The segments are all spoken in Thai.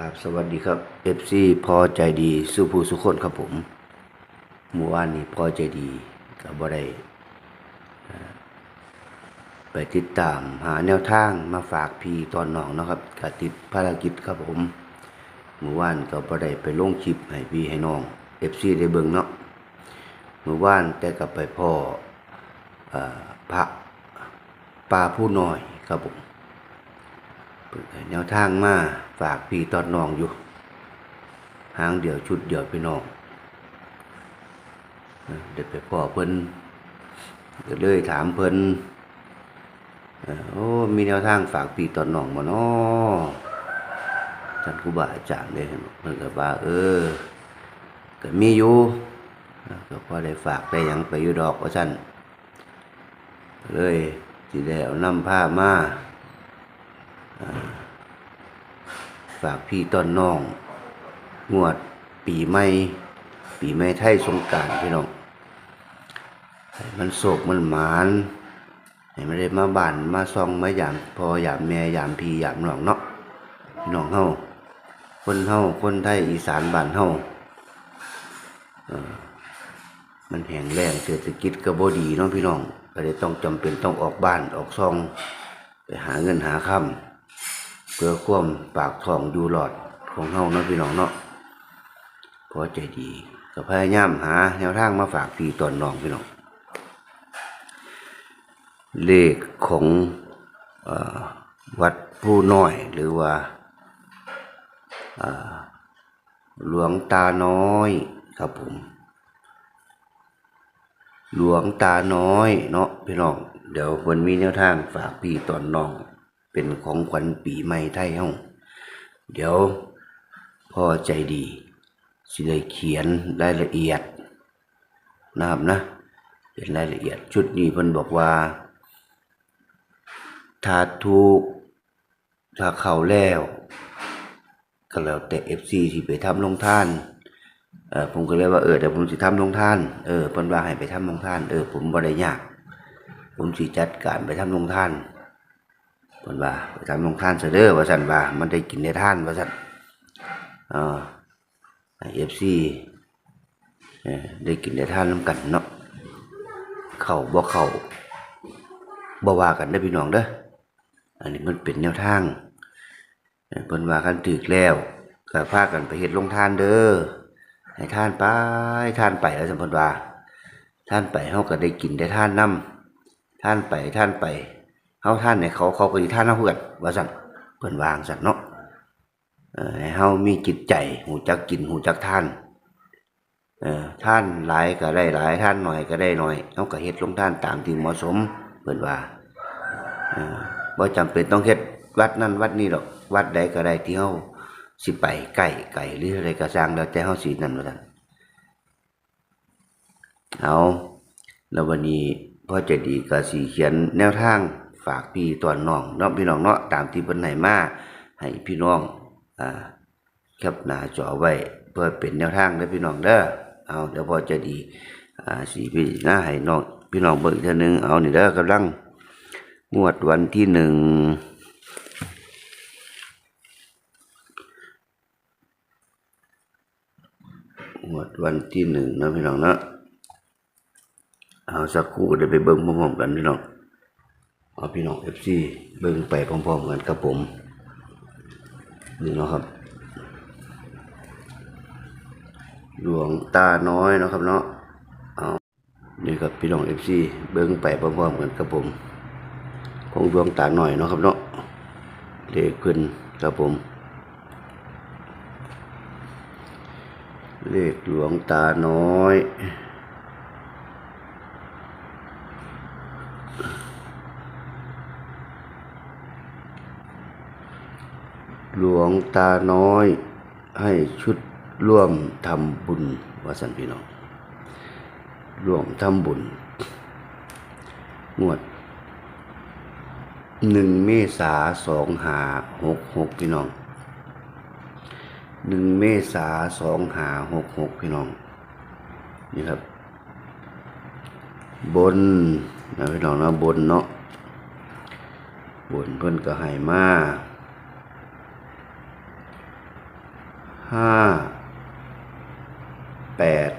ครับสวัสดีครับ FC พอใจดีสุภูสุคนครับผมเมื่อวานนี้พอใจดีก็บ่ได้ไปติดตามหาแนวทางมาฝากพี่ตอนน้องเนาะครับก็ติดภารกิจครับผมเมื่อวานก็บ่ได้ไปลงคลิปให้พี่ให้น้อง FC ได้เบิ่งเนาะเมื่อวานแต่ก็ไปพ่ออพระป่าผู้น้อยครับผม เปิดแนวทางมาฝากพี่ตอนน้องอยู่ หางเดียวชุดเดียวพี่น้องเออเด็กไปพ่อเพิ่นก็เลยถามเพิ่นโอ้ มีแนวทางฝากพี่ตอนน้องบ่น้อท่านครูบาอาจารย์เลยเพิ่นก็ว่าเออก็มีอยู่ก็พอได้ฝากได้ยังไปอยู่ดอกว่าซั่นเลยสิได้เอานำผ้ามา ฝากพี่ต้นน้อง งวดปีใหม่ ปีใหม่ไทยสงการพี่น้องให้มันโศกมันหมานให้มันได้มาบ้านมาซองมาหยามพอหยามแม่ยามพี่หยามน้องเนาะพี่น้องเฮาคนเฮาคนไทยอีสานบ้านเฮามันแห้งแล้งเศรษฐกิจก็บ่ดีเนาะพี่น้องก็เลยต้องจำเป็นต้องออกบ้านออกซอง ไปหาเงินหาค่ำ พื่อความปากท้องอยู่หลอดของเฮาเนาะพี่น้องเนาะพอใจดีก็พยายามหาแนวทางมาฝากพี่ตอนน้องพี่น้อง เลขของอวัดผู้น้อยหรือว่าหลวงตาน้อยครับผม หลวงตาน้อยเนาะพี่น้อง เดี๋ยววันมีแนวทางฝากพี่ตอนน้อง เป็นของขวัญปีใหม่ไทยเฮาเดี๋ยวพ่อใจดีสิได้เขียนรายละเอียดนะครับนะเป็นรายละเอียดชุดนี้เพิ่นบอกว่า ถ้าถูกถ้าเข้าแล้วก็แล้วแต่ FC ที่ไปทำลงท่านเออผมก็เลยว่าเออเดี๋ยวผมสิทำลงท่านเออเพิ่นว่าให้ไปทำลงท่านเออผมบ่ได้ยาก ผมสิจัดการไปทำลงท่าน เพิ่นว่าไปทำลงท่านซะเด้อว่าซั่นว่า มันได้กินได้ท่านว่าซั่นเออให้ FC เออได้กินได้ท่านนํกันเนาะเข้าบ่เข้าบ่ว่ากันเด้พี่น้องเด้ออันนี้มันเป็นแนวทางเออเพิ่นว่ากันถึกแล้วก็พากันไปเฮ็ดลงทานเด้อให้ท่านไปท่านไปแล้วสมพนว่าท่านไปเฮาก็ได้กินได้ท่านนํท่านไปท่านไป เฮาท่านให้เขาเขาก็สิท่านเฮาเพื่อนว่าซั่นเพิ่นวางซั่นเนาะเออเฮามีจิตใจหูจักกินหูจักท่านเออท่านหลายก็ได้หลายท่านหน้อยก็ได้หน้อยเฮาก็เฮ็ดลงท่านตามที่เหมาะสมเพิ่นว่าเออบ่จำเป็นต้องเฮ็ดวัดนั้นวัดนี้หรอกวัดใดก็ได้ที่เฮาสิไปไก่ไก่หรืออะไรก็สร้างแล้วแต่เฮาสินั่นว่าซั่นเอาแล้ววันนี้พ่อจะดีก็สิเขียนแนวทาง ฝากพี่ตอนน้องเนาะพี่น้องเนาะตามที่เพิ่นให้มาให้พี่น้องอ่าแคปหน้าจอไว้เพื่อเป็นแนวทางเด้อพี่น้องเด้อเอาเดี๋ยวพอใจะดีอ่าสิพี่หน้าให้น้องพี่น้องเบิ่งอีกเทื่อนึงเอานี่เด้อกำลังงวดวันที่หนึ่งหมดวันที่หนึ่งนะพี่น้องเนาะเอาสักครู่เดี๋ยวไปเบิ้งพร้อมๆกันพี่น้อง เอาพี่น้องเอฟซีเบิ้งไปพร้อมๆกันครับผม นี่เนาะครับ หลวงตาน้อยเนาะครับเนาะเอานี่ครับพี่น้องเอฟซีเบิ้งไปพร้อมๆกันครับผมของดวงตาหน่อยเนาะครับเนาะเลขขึ้นครับผม เลขหลวงตาน้อย หลวงตาน้อยให้ชุดร่วมทำบุญวาสันพี่น้องร่วมทำบุญ งวดหนึ่งเมษาสองหาหกหกพี่น้องหนึ่งเมษาสองหาหกหกพี่น้อง นี่ครับ บนนะพี่น้องนะบนเนาะบนเพิ่อนก็ให้มา ห้าแปด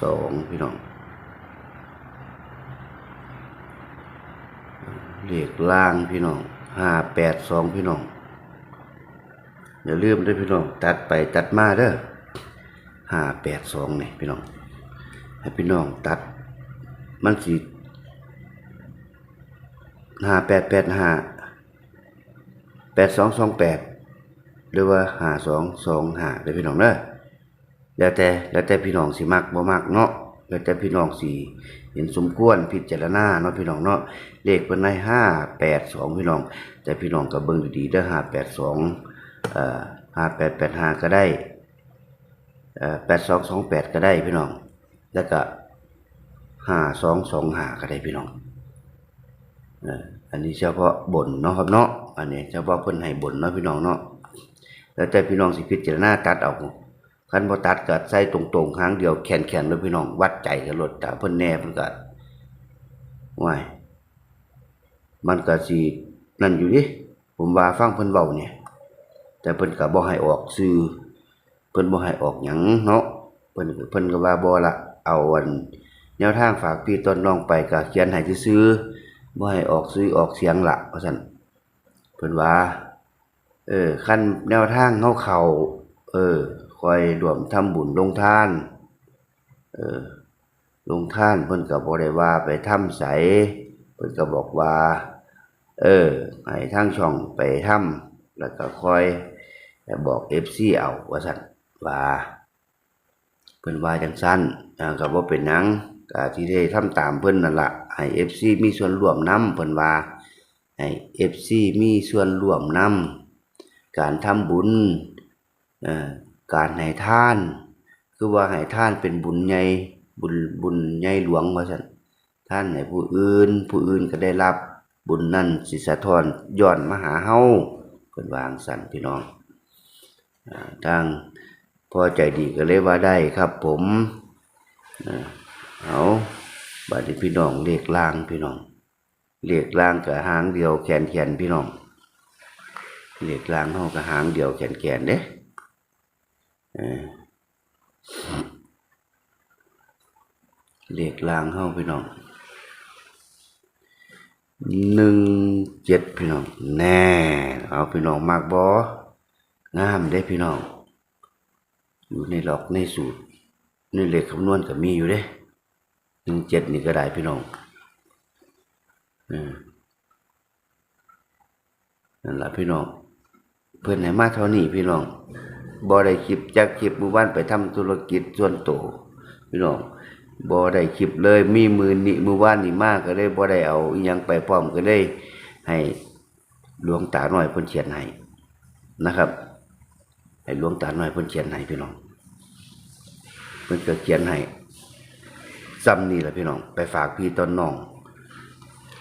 สองพี่น้องเลขล่างพี่น้องห้าแปดสองพี่น้อง อย่าลืมเด้วยพี่น้อง ตัดไปตัดมาเด้อห้าแปดสองนี่พี่น้อง ให้พี่น้องตัดมันสิห้าแปดแปดห้าแปดสองสองแปด หรือว่าหาสองสองหาเด้พี่น้องเด้อแล้วแต่แล้วแต่พี่น้องสิมักบ่มักเนาะแล้วแต่พี่น้องสิเห็นสมควรพิจารณาเนาะพี่น้องเนาะเลขเป็นในห้าแปดสองพี่น้อง แต่พี่น้องก็เบิ่งดีๆเด้อห้าแปดสองห้าแปดแปดห้าก็ได้แปดสองสองแปดก็ได้พี่น้อง แล้วก็ห้าสองสองห้าก็ได้พี่น้องอันนี้เฉพาะบนเนาะครับเนาะอันนี้เฉพาะเพิ่นให้บนเนาะพี่น้องเนาะ แล้วแต่พี่น้องสิพิจารณาตัดเอาคันบ่ตัดก็ใส่ตรงๆครั้งเดียวแขนๆเลยพี่น้องวัดใจกันรถแต่เพิ่นแน่เพิ่นก็ว้ายมันก็สินั่นอยู่ดิผมว่าฟังเพิ่นเว้าเนี่ยแต่เพิ่นก็บ่ให้ออกสื่อเพิ่นบ่ให้ออกหยังเนาะเพิ่นเพิ่นก็ว่าบ่ละเอาอันแนวทางฝากพี่ต้นน้องไปก็เขียนให้ซื่อบ่ให้ออกสื่อออกเสียงละว่าซั่นเพิ่นว่า เออคันแนวทางเฮาเขาเออคอยรวมทำบุญลงทาน เออลงทานเพิ่นก็บ่ได้ว่าไปทำไสเพิ่นก็บอกว่า เออให้ทางช่องไปทำแล้วก็คอยแต่บอก FC เอาว่าซั่นว่าเพิ่นว่าจังซั่นก็บ่เป็นหยังก็ที่ได้ทำตามเพิ่นนั่นละให้ FC มีส่วนร่วมนํเพิ่นว่าให้ FC มีส่วนร่วมนํ การทำบุญการให้ท่าน คือว่าให้ท่านเป็นบุญใหญ่บุญบุญใหญ่หลวงว่าซั่นท่านให้ผู้อื่น ผู้อื่นก็ได้รับบุญนั้นสิสะท้อนย้อนมาหาเฮาเพิ่นวางสันพี่น้องทางพอใจดีก็เลยว่าได้ครับ ผมเอาบัดนี้พี่น้องเลขล่างพี่น้องเลขล่างก็หางเดียวแขนแขนพี่น้อง เลขล่างเฮาก็หางเดียวแขนแขนเด้เออเลขล่างเข้าพี่น้องหนึ่งเจ็ดพี่น้อง แน่ เอาพี่น้องมากบองามได้พี่น้อง อยู่ในหลอกในสูตรในเลขคำนวณก็มีอยู่เด้หนึ่งเจ็ดนี่ก็ได้พี่น้องอืมนั่นแหละพี่น้อง เพื่อนไหนมาเท่านี้พี่น้องบ่ได้คลิปจากคลิปมู่บ้านไปทำธุรกิจส่วนตัวพี่น้องบ่ได้คลิปเลยมีมือนี่มือว่านนี่มากก็เลยบ่ได้เอายังไปพร้อมก็เลย ให้หลวงตาหน่อยพิ่นเขียนให้นะครับ ให้หลวงตาหน่อยพิ่นเขียนให้พี่น้องเพิ่นก็เขียนให้ซ้ำนี่แหละพี่น้อง ไปฝากพี่ต้นน้อง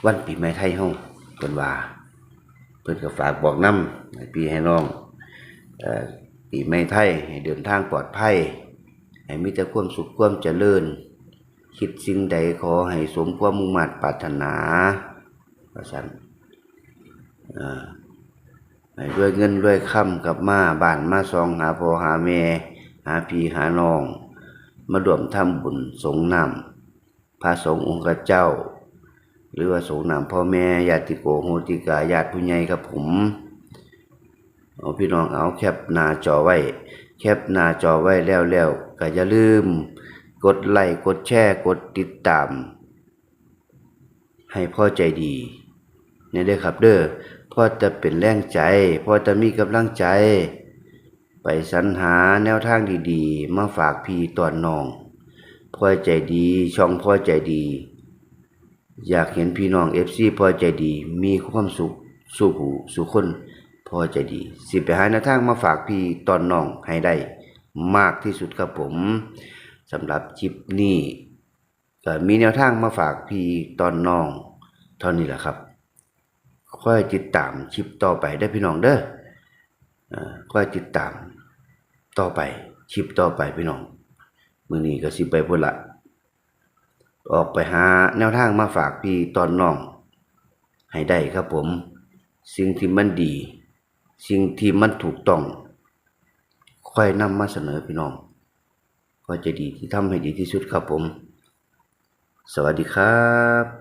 วันปีใหม่ไทยเฮาเพิ่นว่า เพิ่นก็ฝากบอกนำให้พี่ให้น้องอ่อปีใหม่ไทยให้เดินทางปลอดภัยให้มีแต่ความสุขความเจริญ คิดสิ่งใดขอให้สมความมุ่งมั่นปรารถนาว่าซั่นอ่าให้ด้วยเงินด้วยค่ำกับมาบ้านมาซองหาพอหาแม่หาพี่หาน้อง มาร่วมทำบุญสงนำพระสงฆ์องค์เจ้า หรือว่าสงฆ์นำพ่อแม่ญาติโกโหติกาญาติผู้ใหญ่ครับผมเอาพี่น้องเอาแคปหน้าจอไว้ แคปหน้าจอไว้แล้วแล้วก็อย่าลืม กดไลค์กดแชร์กดติดตาม ให้พ่อใจดีนี่เด้อครับเด้อพ่อจะเป็นแรงใจพ่อจะมีกำลังใจ ไปสรรหาแนวทางดีๆ มาฝากพี่ตอนน้อง พ่อใจดีช่องพ่อใจดี อยากเห็นพี่น้องเอฟซีพอใจดี มีความสุขสู่หูสู่คน พอใจดี สิไปหาแนวทางมาฝากพี่ตอนน้องให้ได้ มากที่สุดครับผมสำหรับคลิปนี้ก็มีแนวทางมาฝากพี่ตอนน้อง เท่านี้แหละครับ ค่อยติดตามคลิปต่อไปได้พี่น้องเด้ออ่อค่อยติดตามต่อไปคลิปต่อไปพี่น้องมือนี้ก็สิไปพุ่นละ ออกไปหาแนวทางมาฝากพี่ตอนน้อง ให้ได้ครับผม สิ่งที่มันดี สิ่งที่มันถูกต้องค่อยนำมาเสนอพี่น้อง ก็จะดีที่ทำให้ดีที่สุดครับผม สวัสดีครับ